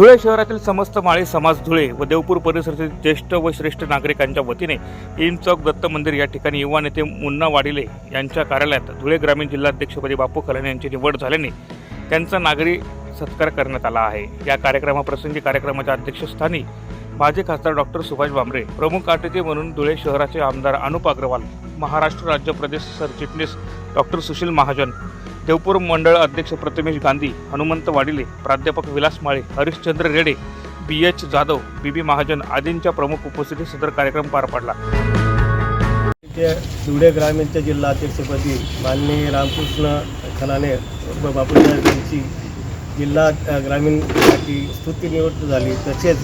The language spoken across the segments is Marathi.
धुळे शहरातील समस्त माळी समाज धुळे व देवपूर परिसरातील ज्येष्ठ व श्रेष्ठ नागरिकांच्या वतीने इन चौक दत्त मंदिर या ठिकाणी युवा नेते मुन्ना वाडिले यांच्या कार्यालयात धुळे ग्रामीण जिल्हाध्यक्षपदी बापू कलाने यांची निवड झाल्याने त्यांचा नागरी सत्कार करण्यात आला आहे. या कार्यक्रमाप्रसंगी कार्यक्रमाच्या अध्यक्षस्थानी माजी खासदार डॉक्टर सुभाष भामरे प्रमुख अतिथी म्हणून धुळे शहराचे आमदार अनुप अग्रवाल महाराष्ट्र राज्य प्रदेश सरचिटणीस डॉक्टर सुशील महाजन देवपूर मंडळ अध्यक्ष प्रथमेश गांधी हनुमंत वाडिले प्राध्यापक Vilas Male Harishchandra Rede B H Jadhav B B Mahajan आदींच्या प्रमुख उपस्थितीत सदर कार्यक्रम पार पडला. धुळे ग्रामीणच्या जिल्हा अध्यक्षपदी माननीय रामकृष्ण खनाने व बापूसाहेब यांची जिल्हा ग्रामीणसाठी स्तुती निवड झाली. तसेच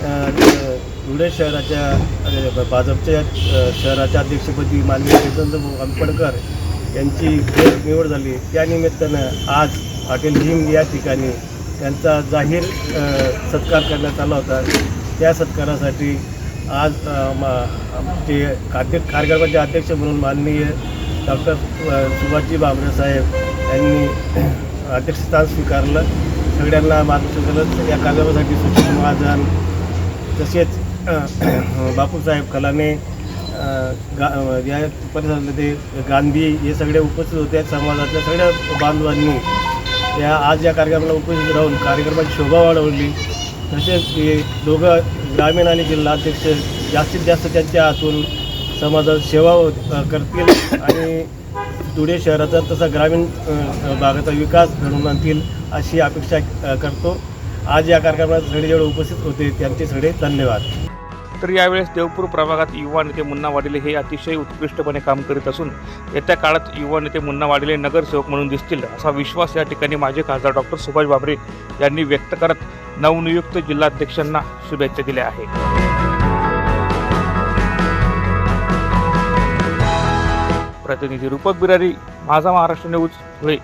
धुळे शहराच्या भाजपच्या शहराच्या अध्यक्षपदी माननीय चेतनभाऊ आंबेडकर यांची निवड झाली. त्यानिमित्तानं आज हॉटेल हिम या ठिकाणी त्यांचा जाहीर सत्कार करण्यात आला होता. त्या सत्कारासाठी आज अ, म- आमचे कार्य कार्यक्रमाचे अध्यक्ष म्हणून माननीय डॉक्टर सुभाषजी भामरे साहेब यांनी अध्यक्षस्थान स्वीकारलं. सगळ्यांना मार्गदर्शन या कार्यक्रमासाठी सुशील महाजन तसेच बापूसाहेब कलाने गा या परिसरामध्ये गांधी हे सगळे उपस्थित होते. समाजातल्या सगळ्या बांधवांनी या आज या कार्यक्रमाला उपस्थित राहून कार्यक्रमाची शोभा वाढवली. तसेच हे दोघं ग्रामीण आणि जिल्हाध्यक्ष जास्तीत जास्त त्यांच्या हातून समाजात सेवा करतील आणि धुळे शहराचा तसा ग्रामीण भागाचा विकास घडवून आणतील अशी अपेक्षा करतो. आज या कार्यक्रमात सगळे जेवढे उपस्थित होते. त्यांचे सगळे धन्यवाद. तर यावेळेस देवपूर प्रभागात युवा नेते मुन्ना वाडिले हे अतिशय उत्कृष्टपणे काम करीत असून येत्या काळात युवा नेते मुन्ना वाडिले नगरसेवक म्हणून दिसतील असा विश्वास या ठिकाणी माजी खासदार डॉक्टर सुभाष बाबरे यांनी व्यक्त करत नवनियुक्त जिल्हाध्यक्षांना शुभेच्छा दिल्या आहे प्रतिनिधी रूपक बिरारी माझा महाराष्ट्र न्यूज धुळे.